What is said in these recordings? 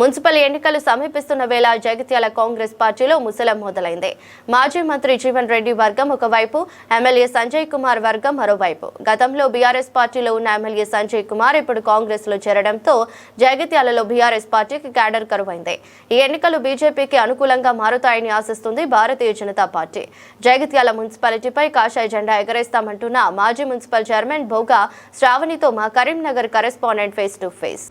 Municipal ఎన్నికలు సమీపిస్తున్న వేళ జగిత్యాల కాంగ్రెస్ పార్టీలో ముసలం మొదలైంది. మాజీ మంత్రి జీవన్ రెడ్డి వర్గం ఒకవైపు ఎమ్మెల్యే సంజయ్ కుమార్ వర్గం మరోవైపు. గతంలో బీఆర్ఎస్ పార్టీలో ఉన్న ఎమ్మెల్యే సంజయ్ కుమార్ ఇప్పుడు కాంగ్రెస్లో చేరడంతో జగిత్యాలలో బీఆర్ఎస్ పార్టీకి క్యాడర్ కరువైంది. ఈ ఎన్నికలు బీజేపీకి అనుకూలంగా మారుతాయని ఆశిస్తుంది భారతీయ జనతా పార్టీ. జగిత్యాల మున్సిపాలిటీపై కాషాయ జెండా ఎగరేస్తామంటున్న మాజీ మున్సిపల్ చైర్మన్ భోగా శ్రావణితో మా Karimnagar correspondent face to face.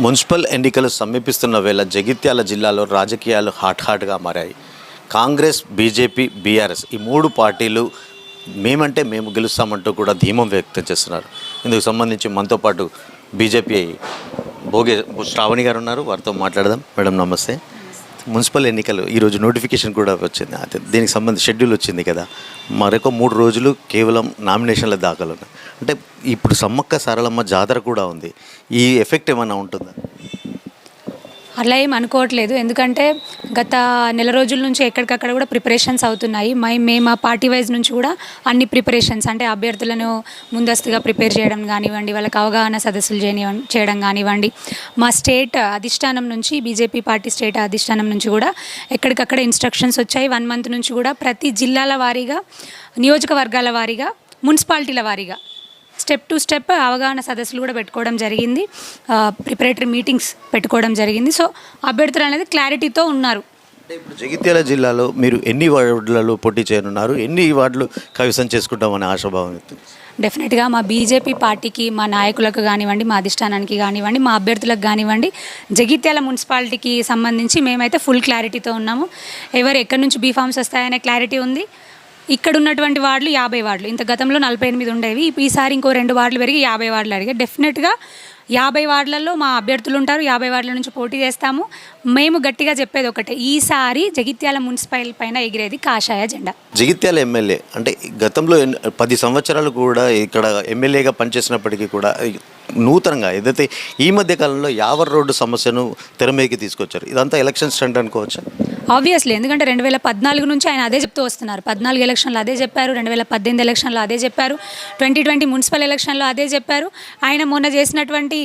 Municipal ఎన్నికలు సమీపిస్తున్న వేళ జగిత్యాల జిల్లాలో రాజకీయాలు హాట్ హాట్గా మారాయి. కాంగ్రెస్ బీజేపీ బీఆర్ఎస్ ఈ మూడు పార్టీలు మేమంటే మేము గెలుస్తామంటూ కూడా ధీమం వ్యక్తం చేస్తున్నారు. ఇందుకు సంబంధించి మనతో పాటు బీజేపీ భోగే శ్రావణి గారు ఉన్నారు. వారితో మాట్లాడదాం. మేడం నమస్తే. మున్సిపల్ ఎన్నికలు ఈరోజు నోటిఫికేషన్ కూడా వచ్చింది. దీనికి సంబంధించి షెడ్యూల్ వచ్చింది కదా. మరొక మూడు రోజులు కేవలం నామినేషన్ల దాఖలు అంటే ఇప్పుడు సమ్మక్క సారలమ్మ జాతర కూడా ఉంది. ఈ ఎఫెక్ట్ ఏమైనా ఉంటుందా? అలా ఏం అనుకోవట్లేదు. ఎందుకంటే గత నెల రోజుల నుంచి ఎక్కడికక్కడ కూడా ప్రిపరేషన్స్ అవుతున్నాయి. మై మేము మా పార్టీ వైజ్ నుంచి కూడా అన్ని ప్రిపరేషన్స్ అంటే అభ్యర్థులను ముందస్తుగా ప్రిపేర్ చేయడం కానివ్వండి వాళ్ళకి అవగాహన సదస్సులు చేయడం కానివ్వండి. మా స్టేట్ అధిష్టానం నుంచి బీజేపీ పార్టీ స్టేట్ అధిష్టానం నుంచి కూడా ఎక్కడికక్కడ ఇన్స్ట్రక్షన్స్ వచ్చాయి. వన్ మంత్ నుంచి కూడా ప్రతి జిల్లాల వారీగా నియోజకవర్గాల వారీగా మున్సిపాలిటీల వారీగా స్టెప్ టు స్టెప్ అవగాహన సదస్సులు కూడా పెట్టుకోవడం జరిగింది. ప్రిపరేటరీ మీటింగ్స్ పెట్టుకోవడం జరిగింది. సో అభ్యర్థులు అనేది క్లారిటీతో ఉన్నారు. అంటే ఇప్పుడు జగిత్యాల జిల్లాలో మీరు ఎన్ని వార్డులలో పోటీ చేయనున్నారు? ఎన్ని వార్డులు కైవసం చేసుకుంటామనే ఆశాభావం వ్యక్తం. డెఫినెట్గా మా బీజేపీ పార్టీకి మా నాయకులకు కానివ్వండి మా అధిష్టానానికి కానివ్వండి మా అభ్యర్థులకు కానివ్వండి జగిత్యాల మున్సిపాలిటీకి సంబంధించి మేమైతే ఫుల్ క్లారిటీతో ఉన్నాము. ఎవరు ఎక్కడి నుంచి బీఫామ్స్ వస్తాయనే క్లారిటీ ఉంది. ఇక్కడ ఉన్నటువంటి వార్డులు యాభై వార్డులు. ఇంత గతంలో నలభై ఎనిమిది ఉండేవి. ఈసారి ఇంకో రెండు వార్డులు పెరిగి యాభై వార్డులు అడిగాయి డెఫినెట్గా యాభై వార్డులలో మా అభ్యర్థులు ఉంటారు యాభై వార్డుల నుంచి పోటీ చేస్తాము. మేము గట్టిగా చెప్పేది ఒకటే ఈసారి జగిత్యాల మున్సిపల్ పైన ఎగిరేది కాషాయ జెండా. జగిత్యాల ఎమ్మెల్యే అంటే గతంలో పది సంవత్సరాలు కూడా ఇక్కడ ఎమ్మెల్యేగా పనిచేసినప్పటికీ కూడా నూతనంగా ఏదైతే ఈ మధ్య కాలంలో యావర్ రోడ్డు సమస్యను తెర మీదకి తీసుకొచ్చారు ఇదంతా ఎలక్షన్ స్టంట్ అనుకోవచ్చు? ఆబ్వియస్లీ ఎందుకంటే రెండు వేల పద్నాలుగు నుంచి ఆయన అదే చెప్తూ వస్తున్నారు. పద్నాలుగు ఎలక్షన్లో అదే చెప్పారు రెండు వేల పద్దెనిమిది ఎలక్షన్లో అదే చెప్పారు ట్వంటీ ట్వంటీ మున్సిపల్ ఎలక్షన్లో అదే చెప్పారు. ఆయన మొన్న చేసినటువంటి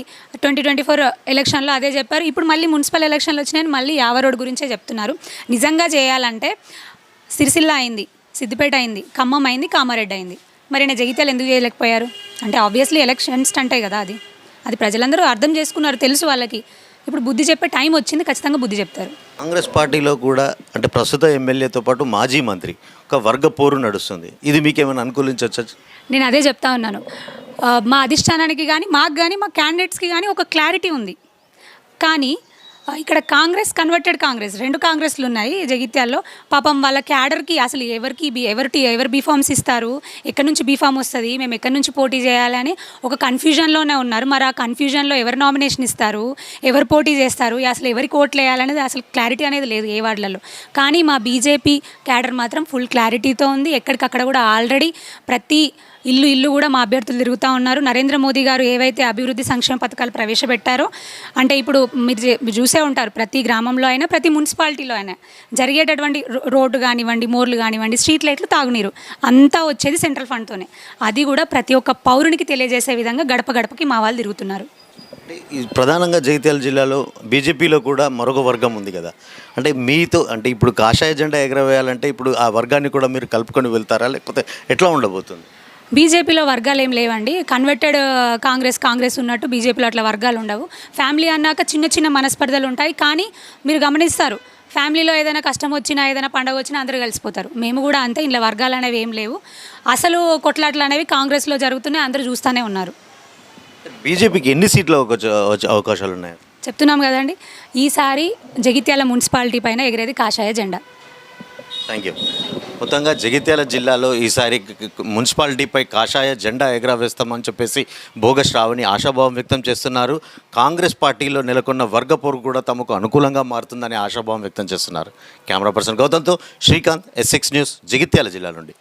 ట్వంటీ ట్వంటీ ఫోర్ ఎలక్షన్లో అదే చెప్పారు. ఇప్పుడు మళ్ళీ మున్సిపల్ ఎలక్షన్లు వచ్చినాయని మళ్ళీ యావరోడ్ గురించే చెప్తున్నారు. నిజంగా చేయాలంటే సిరిసిల్ల అయింది సిద్దిపేట అయింది ఖమ్మం అయింది కామారెడ్డి అయింది. మరి నేను జగిత్యాలు ఎందుకు చేయలేకపోయారు? అంటే ఆబ్వియస్లీ ఎలక్షన్స్ అంటే కదా అది. అది ప్రజలందరూ అర్థం చేసుకున్నారు తెలుసు వాళ్ళకి. ఇప్పుడు బుద్ధి చెప్పే టైం వచ్చింది ఖచ్చితంగా బుద్ధి చెప్తారు. కాంగ్రెస్ పార్టీలో కూడా అంటే ప్రస్తుత ఎమ్మెల్యేతో పాటు మాజీ మంత్రి ఒక వర్గ పోరు నడుస్తుంది. ఇది మీకేమైనా అనుకూలించవచ్చు నేను అదే చెప్తా ఉన్నాను. మా అధిష్టానానికి కానీ మాకు కానీ మా క్యాండిడేట్స్కి కానీ ఒక క్లారిటీ ఉంది. కానీ ఇక్కడ కాంగ్రెస్ కన్వర్టెడ్ కాంగ్రెస్. రెండు కాంగ్రెస్లు ఉన్నాయి జగిత్యాల్లో. పాపం వాళ్ళ క్యాడర్కి అసలు ఎవరికి బి ఎవరికి ఎవరు బీఫామ్స్ ఇస్తారు? ఎక్కడి నుంచి బీఫామ్ వస్తుంది? మేము ఎక్కడి నుంచి పోటీ చేయాలని ఒక కన్ఫ్యూజన్లోనే ఉన్నారు. మరి ఆ కన్ఫ్యూజన్లో ఎవరు నామినేషన్ ఇస్తారు? ఎవరు పోటీ చేస్తారు? అసలు ఎవరికి ఓట్లు వేయాలనేది అసలు క్లారిటీ అనేది లేదు ఏ వార్డులలో. కానీ మా బీజేపీ క్యాడర్ మాత్రం ఫుల్ క్లారిటీతో ఉంది. ఎక్కడికక్కడ కూడా ఆల్రెడీ ప్రతి ఇల్లు ఇల్లు కూడా మా అభ్యర్థులు తిరుగుతూ ఉన్నారు. నరేంద్ర మోదీ గారు ఏవైతే అభివృద్ధి సంక్షేమ పథకాలు ప్రవేశపెట్టారో అంటే ఇప్పుడు మీరు చూసి మీరు చూసే ఉంటారు. ప్రతి గ్రామంలో అయినా ప్రతి మున్సిపాలిటీలో అయినా. జరిగేటటువంటి రో- రోడ్డు కానివ్వండి మోర్లు కానివ్వండి స్ట్రీట్ లైట్లు తాగునీరు. అంతా వచ్చేది సెంట్రల్ ఫండ్తోనే అది కూడా ప్రతి ఒక్క పౌరునికి తెలియజేసే విధంగా గడప గడపకి మా వాళ్ళు తిరుగుతున్నారు. ఈ ప్రధానంగా జగిత్యాల జిల్లాలో బీజేపీలో కూడా మరొక వర్గం ఉంది కదా. అంటే మీతో అంటే ఇప్పుడు కాషాయ జెండా ఎగరవేయాలంటే ఇప్పుడు ఆ వర్గాన్ని కూడా మీరు కలుపుకొని వెళ్తారా? లేకపోతే ఎట్లా ఉండబోతుంది? బీజేపీలో వర్గాలు ఏం లేవండి. కన్వర్టెడ్ కాంగ్రెస్ కాంగ్రెస్ ఉన్నట్టు బీజేపీలో అట్లా వర్గాలు ఉండవు. ఫ్యామిలీ అన్నాక చిన్న చిన్న మనస్పర్ధలు ఉంటాయి. కానీ మీరు గమనిస్తారు ఫ్యామిలీలో ఏదైనా కష్టం వచ్చినా ఏదైనా పండగ వచ్చినా అందరూ కలిసిపోతారు. మేము కూడా అంతే ఇలా వర్గాలు అనేవి ఏం లేవు. అసలు కొట్లాట్లు అనేవి కాంగ్రెస్లో జరుగుతున్నాయి అందరూ చూస్తూనే ఉన్నారు. బీజేపీకి ఎన్ని సీట్ల అవకాశాలు ఉన్నాయి? చెప్తున్నాం కదండి ఈసారి జగిత్యాల మున్సిపాలిటీ పైన ఎగిరేది కాషాయ జెండా. థ్యాంక్ యూ మొత్తంగా జగిత్యాల జిల్లాలో ఈసారి మున్సిపాలిటీపై కాషాయ జెండా ఎగరవేస్తామని చెప్పేసి భోగ శ్రావణి ఆశాభావం వ్యక్తం చేస్తున్నారు. కాంగ్రెస్ పార్టీలో నెలకొన్న వర్గ పొరుగు కూడా తమకు అనుకూలంగా మారుతుందని ఆశాభావం వ్యక్తం చేస్తున్నారు. కెమెరా పర్సన్ గౌతమ్తో శ్రీకాంత్ ఎస్ఎక్స్ న్యూస్ జగిత్యాల జిల్లా నుండి.